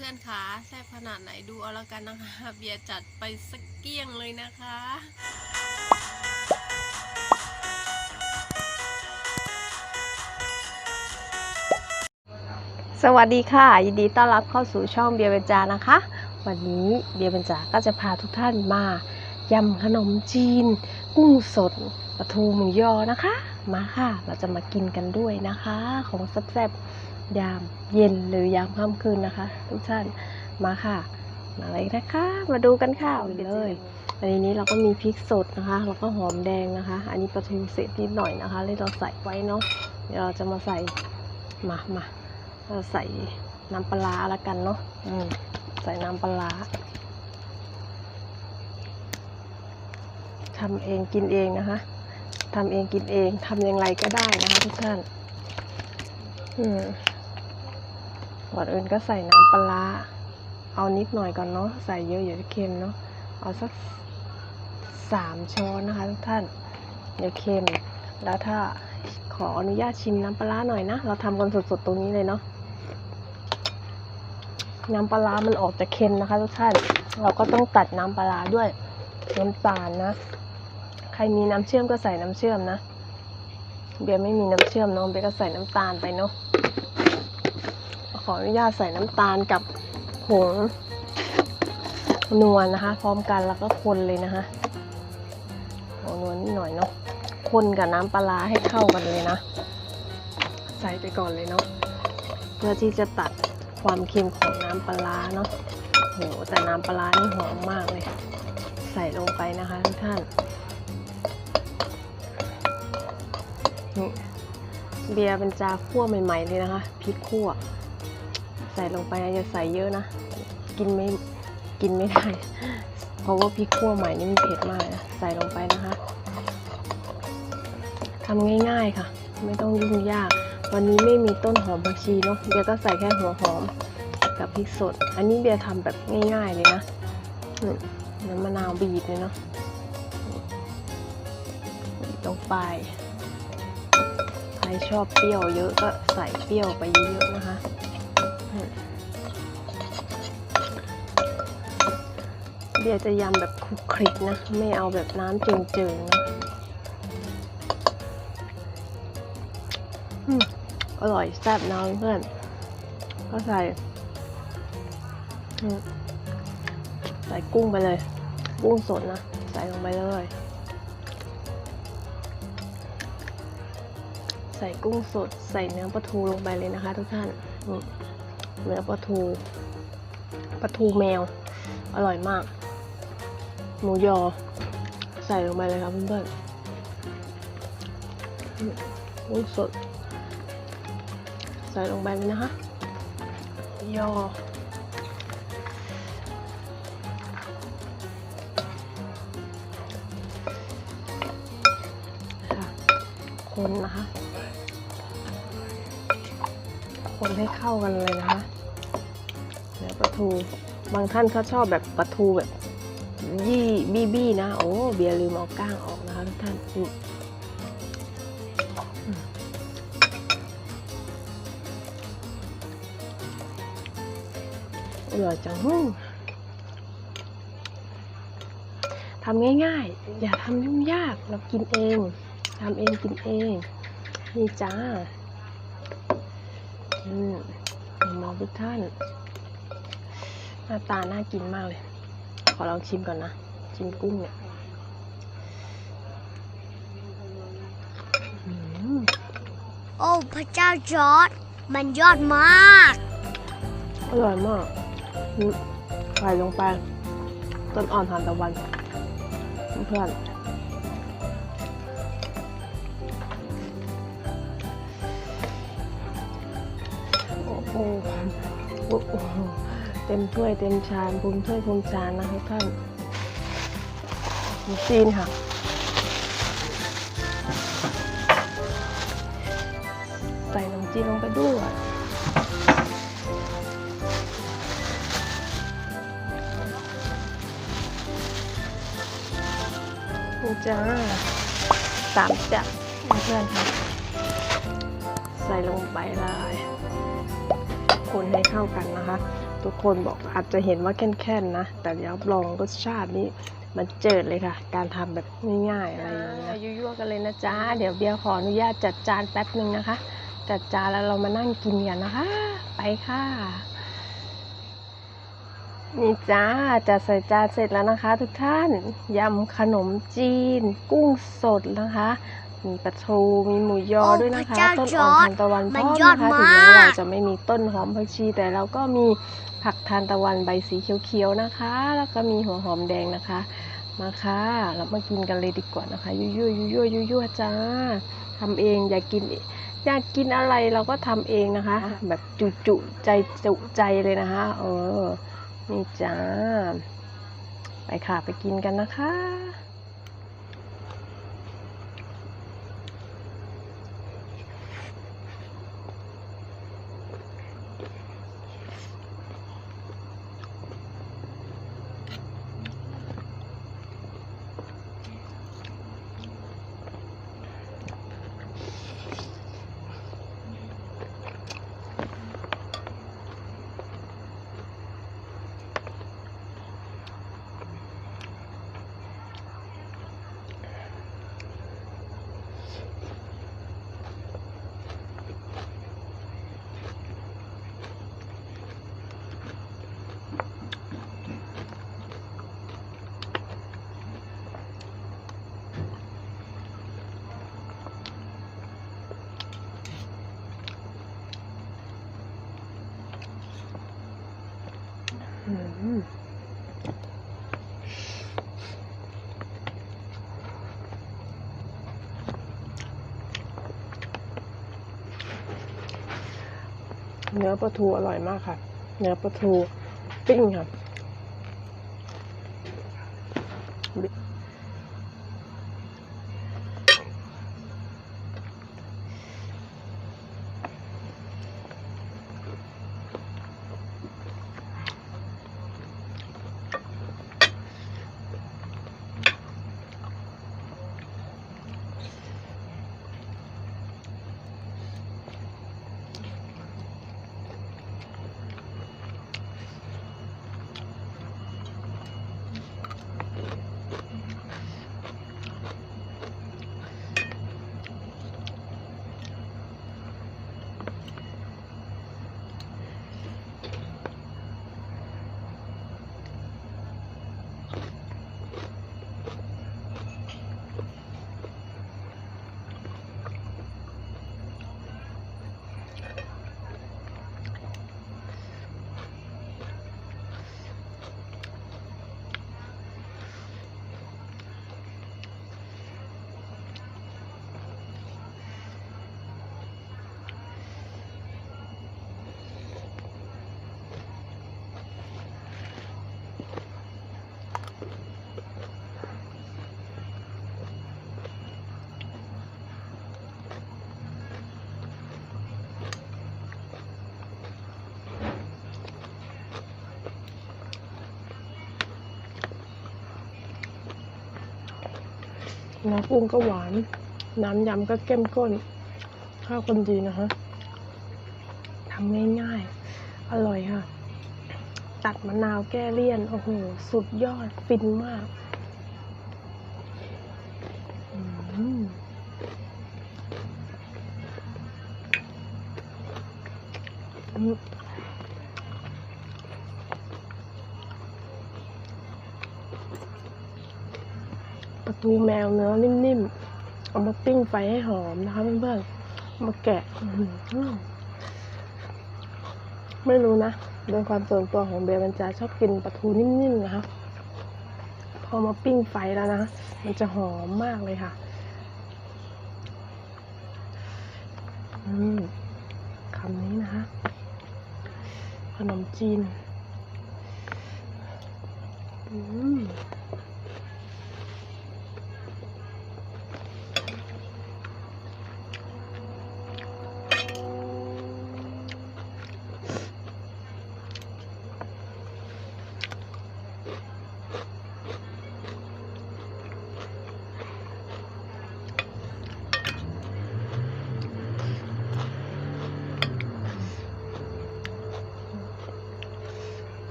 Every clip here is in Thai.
พื่อนๆคะแซ่บขนาดไหนดูเอาละกันนะคะ เบียร์จัดไปสักเกี้ยงเลยนะคะสวัสดีค่ะ ยินดีต้อนรับเข้าสู่ช่องเบียร์เบญจานะคะ วันนี้เบียร์เบญจาก็จะพาทุกท่านมายำขนมจีน กุ้งสดปลาทูหมูยอนะคะ มาค่ะ เราจะมากินกันด้วยนะคะ ของแซ่บๆ ยามเย็นหรือยามค่ำคืนนะคะ ทุกท่านมาค่ะ มาเลยนะคะ มาดูกันค่ะไปเลยอันนี้เราก็มีพริกสดนะคะ แล้วก็หอมแดงนะคะ อันนี้ปลาทูเศษนิดหน่อยนะคะที่เราใส่ไว้เนาะเดี๋ยวเราจะมาใส่มามาเราใส่น้ำปลาร้าละกันเนาะอืมใส่น้ำปลาร้าทำเองกินเองนะคะทำเองกินเองทำอย่างไรก็ได้นะคะทุกท่าน อืม ก่อนอื่นก็ใส่น้ำปลา เอานิดหน่อยก่อนเนาะ ใส่เยอะอย่าเค็มเนาะ เอาสักสามช้อนนะคะทุกท่านอย่าเค็ม แล้วถ้าขออนุญาตชิมน้ำปลาหน่อยนะ เราทำกันสดๆตรงนี้เลยเนาะ น้ำปลา มันออกจะเค็มนะคะทุกท่าน เราก็ต้องตัดน้ำปลาด้วยน้ำตาลนะ ใครมีน้ำเชื่อมก็ใส่น้ำเชื่อมนะ เบียร์ไม่มีน้ำเชื่อมเน้องเบียร์ก็ใส่น้ำตาลไปเนาะ ออนุญาตใส่น้ำตาลกับผงนวลนะคะ พร้อมกันแล้วก็คนเลยนะคะผงนวลนิดหน่อยเนาะคนกับน้ำปลาร้าให้เข้ากันเลยนะ ใส่ไปก่อนเลยเนาะเพื่อที่จะตัดความเค็มของน้ำปลาร้าเนาะโหแต่น้ำปลาร้านี่หอมมากเลย ใส่ลงไปนะคะทุกท่านนี่เบียร์เป็นจาคั่วใหม่ ๆ เลยนะคะพริกคั่ว ใส่ลงไปอย่าใส่เยอะนะ กินไม่กินไม่ได้ เพราะว่าพริกคั่วใหม่นี่มันเผ็ดมากนะใส่ลงไปนะคะทำง่ายๆค่ะ ไม่ต้องยุ่งยาก วันนี้ไม่มีต้นหอมผักชีเนาะเบียร์ก็ใส่แค่หัวหอมกับพริกสด อันนี้เบียร์ทำแบบง่ายๆเลยนะน้ำมะนาวบีบเลยเนาะลงไปใครชอบเปรี้ยวเยอะก็ใส่เปรี้ยวไปเยอะๆนะคะ เบียร์จะยำแบบคลุกคลิกนะ ไม่เอาแบบน้ำเจิงๆนะอร่อยแซ่บนะเพื่อนก็ใส่ใส่กุ้งไปเลย กุ้งสดนะ ใส่ลงไปเลย ใส่กุ้งสด ใส่เนื้อปลาทูลงไปเลยนะคะ ทุกท่านเนื้อปลาทูปลาทูแมว อร่อยมาก หมูยอ ใส่ลงไปเลยครับเพื่อนๆอืมกุ้งสด ใส่ลงไปเลยนะคะ ยอคนนะคะ คนให้เข้ากันเลยนะคะเนื้อปลาทู บางท่านเขาชอบแบบปลาทูแบบ ยี่บี้บี้นะ โอ้เบียร์ลืมเอาก้างออกนะคะทุกท่านอืมอร่อยจังทำง่ายๆ อย่าทำยุ่งยาก เรากินเอง ทำเองกินเอง นี่จ้าอืมมองทุกท่าน หน้าตาน่ากินมากเลย อลองชิมก่อนนะ ชิมกุ้งเนี่ยอืมโอ้พระเจ้าจอร์ดมันยอดมาก อร่อยมากอืมใส่ลงไปต้นอ่อนทานตะวันเพื่อนๆโอ้โหโอ้โห เต็มถ้วยเต็มชามภูมิถ้วยภูมิจานนะทุกท่านหมูจีนค่ะใส่น้ำจีนลงไปด้วยนี่จ้าสามจับเพื่อนค่ะ ใส่ลงไปเลยคนให้เข้ากันนะคะ ทุกคนบอกอาจจะเห็นว่าแค่นๆนะ แต่รับรองรสชาตินี่มันเจิดเลยค่ะ การทำแบบง่ายๆอะไรอย่างเงี้ยยั่วๆกันเลยนะจ๊ะ เดี๋ยวเบียร์ขออนุญาตจัดจานแป๊บหนึ่งนะคะ จัดจานแล้วเรามานั่งกินกันนะคะ ไปค่ะนี่จ้าจัดใส่จานเสร็จแล้วนะคะ ทุกท่านยำขนมจีน กุ้งสดนะคะ มีปลาทูมีหมูยอโอ้ด้วยนะคะพระเจ้าต้นจอ่ออร์นจทานตะวันพมัร้นอมยอดนะคะถึงมากแม้เราจะไม่มีต้นหอมผักชีแต่เราก็มี ผักทานตะวันใบสีเขียวๆนะคะ แล้วก็มีหัวหอมแดงนะคะ มาค่ะเรามากินกันเลยดีกว่านะคะยั่วยั่วยั่วยั่วยั่วยั่วจ้าทำเองอยากกินอยากกินอะไรเราก็ทำเองนะคะ แบบจุจุใจจุใจเลยนะคะเออนี่จ้าไปค่ะไปกินกันนะคะ อืม เนื้อปลาทูอร่อยมากค่ะ เนื้อปลาทูปิ้งค่ะ น้ำกุ้งก็หวาน น้ำยำก็เข้มข้น ข้าวคนดีนะคะทำง่ายๆ อร่อยค่ะ ตัดมะนาวแก้เลี่ยน โอ้โห สุดยอด ฟินมากอืม ปูแมวเนื้อนิ่มๆ เอามาปิ้งไฟให้หอมนะคะเพื่อนๆ มาแกะ ไม่รู้นะ โดยความส่วนตัวของเบลมันจะชอบกินปลาทูนิ่มๆ นะคะ พอมาปิ้งไฟแล้วนะ มันจะหอมมากเลยค่ะ คำนี้นะคะ ขนมจีน อืม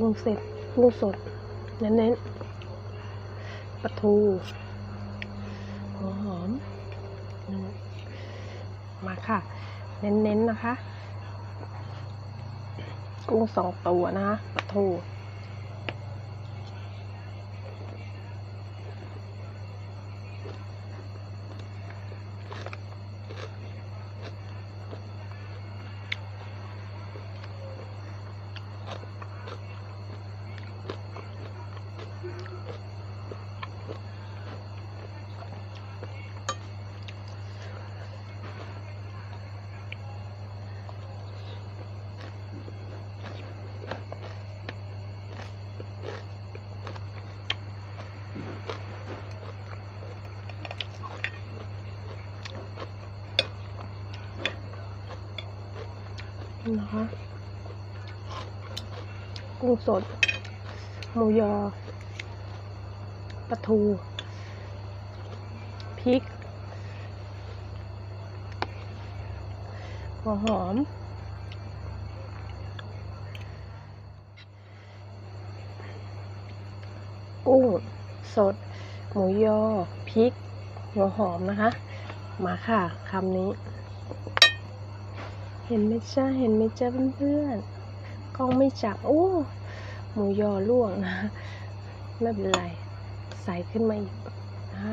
กุ้งเสร็จกุ้งสดเน้นๆปลาทูหัวหอมมมาค่ะ เน้นๆนะคะ กุ้งสองตัวนะคะปลาทู นะคะกุ้งสด หมูยอปลาทูพริกหัวหอม กุ้งสด หมูยอพริก หัวหอมนะคะ มาค่ะคำนี้ เห็นไหมจ้าเห็นไหมจ้าเพื่อนๆกล้องไม่จับโอ้หมูยอล่วงนะ ไม่เป็นไร ใส่ขึ้นมาอีกนะ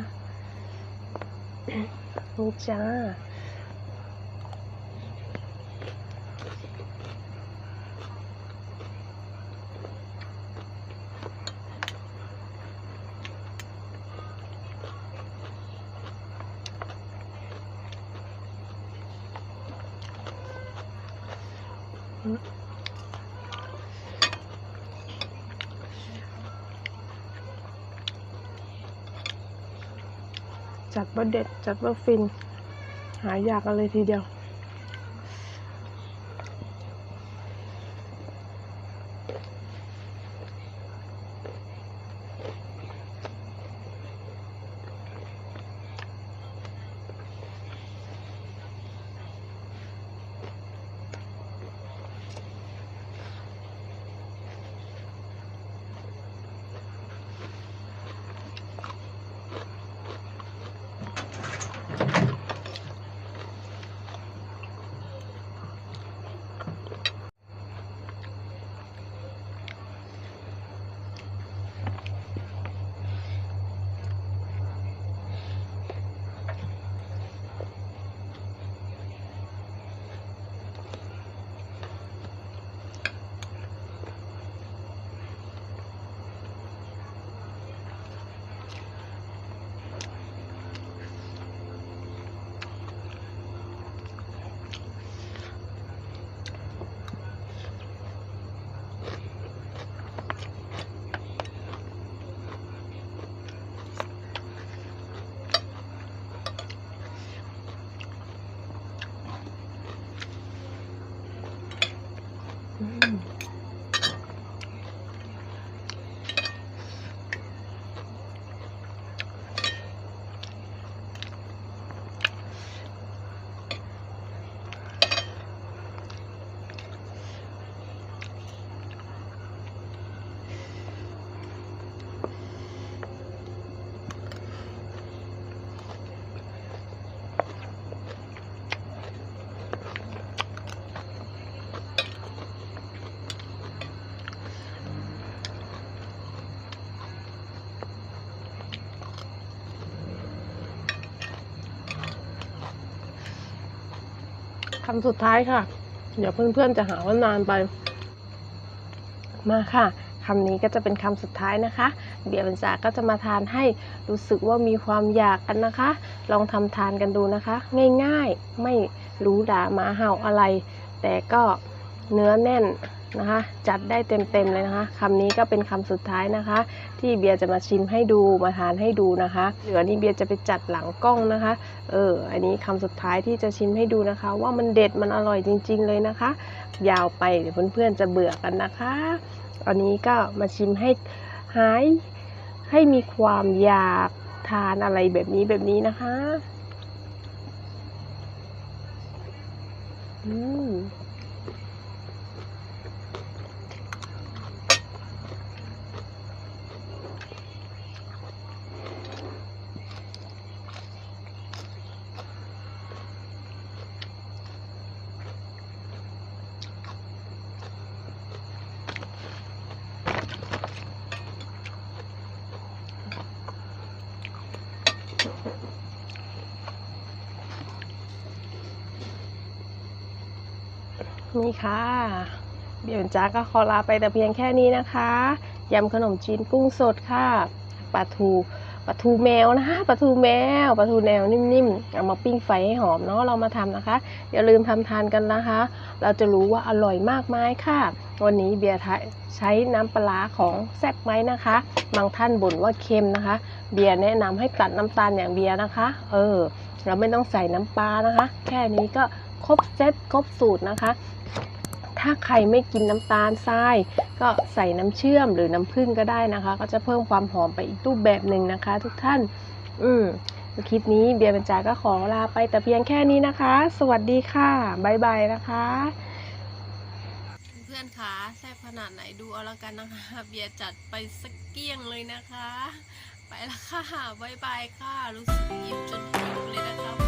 นี่จ้า จัดว่าเด็ดจัดว่าฟิน หายากกันเลยทีเดียว คำสุดท้ายค่ะ เดี๋ยวเพื่อนๆจะหาว่านานไป มาค่ะคำนี้ก็จะเป็นคำสุดท้ายนะคะ เบียร์บรรจาก็จะมาทานให้รู้สึกว่ามีความอยากกันนะคะ ลองทำทานกันดูนะคะ ง่ายๆไม่รู้ด่าหมาเห่าอะไร แต่ก็ เนื้อแน่นนะคะ จัดได้เต็มๆเลยนะคะคำนี้ก็เป็นคำสุดท้ายนะคะ ที่เบียร์จะมาชิมให้ดูมาทานให้ดูนะคะ เหลือนี่เบียร์จะไปจัดหลังกล้องนะคะ เออ อันนี้คำสุดท้ายที่จะชิมให้ดูนะคะ ว่ามันเด็ดมันอร่อยจริง ๆ เลยนะคะ ยาวไปเดี๋ยวเพื่อนๆจะเบื่อกันนะคะ อันนี้ก็มาชิมให้หายให้มีความอยากทานอะไรแบบนี้แบบนี้นะคะ อืม นี่ค่ะ เดี๋ยวจ้าก็ขอลาไปแต่เพียงแค่นี้นะคะยำขนมจีนกุ้งสดค่ะปลาทูปลาทูแมวนะคะปลาทูแมวปลาทูแนวนิ่มๆเอามาปิ้งไฟให้หอมเนาะเรามาทำนะคะ อย่าลืมทำทานกันนะคะ เราจะรู้ว่าอร่อยมากมายค่ะ วันนี้เบียร์ใช้น้ำปลาของแซ่บไว้นะคะ บางท่านบ่นว่าเค็มนะคะ เบียร์แนะนำให้ตัดน้ำตาลอย่างเบียร์นะคะ เออ เราไม่ต้องใส่น้ำปลานะคะ แค่นี้ก็ครบเซตครบสูตรนะคะ ถ้าใครไม่กินน้ำตาลทราย ก็ใส่น้ำเชื่อมหรือน้ำผึ้งก็ได้นะคะ ก็จะเพิ่มความหอมไปอีกรูปแบบหนึ่งนะคะ ทุกท่าน อืมคลิปนี้เบียร์บรรจาก็ขอลาไปแต่เพียงแค่นี้นะคะ สวัสดีค่ะบ๊ายบายนะคะ เพื่อนๆคะแซ่บขนาดไหนดูเอาละกันนะคะ เบียร์จัดไปสักเกี้ยงเลยนะคะ ไปละค่ะบ๊ายบายค่ะ รู้สึกอิ่มจนหิวเลยนะคะ